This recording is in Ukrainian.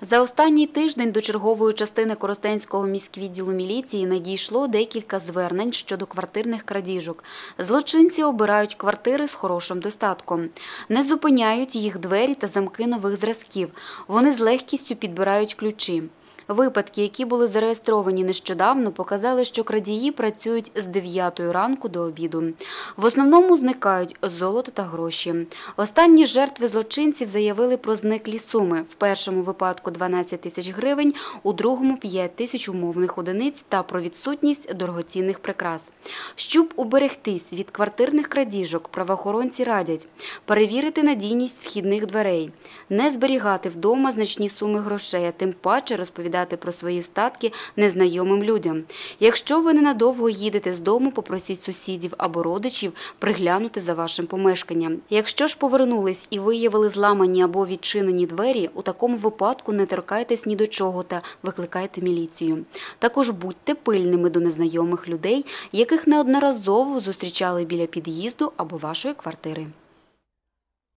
За останній тиждень до чергової частини Коростенського міськвідділу міліції надійшло декілька звернень щодо квартирних крадіжок. Злочинці обирають квартири з хорошим достатком, не зупиняють їх двері та замки нових зразків. Вони з легкістю підбирають ключі. Випадки, які були зареєстровані нещодавно, показали, що крадії працюють з 9 ранку до обіду. В основному зникають золото та гроші. Останні жертви злочинців заявили про зниклі суми. В першому випадку 12 тисяч гривень, у другому 5 тисяч умовних одиниць та про відсутність дорогоцінних прикрас. Щоб уберегтись від квартирних крадіжок, правоохоронці радять перевірити надійність вхідних дверей, не зберігати вдома значні суми грошей, а тим паче розповідати про свої статки незнайомим людям. Якщо ви ненадовго їдете з дому, попросіть сусідів або родичів приглянути за вашим помешканням. Якщо ж повернулись і виявили зламані або відчинені двері, у такому випадку не торкайтесь ні до чого та викликайте міліцію. Також будьте пильними до незнайомих людей, яких неодноразово зустрічали біля під'їзду або вашої квартири.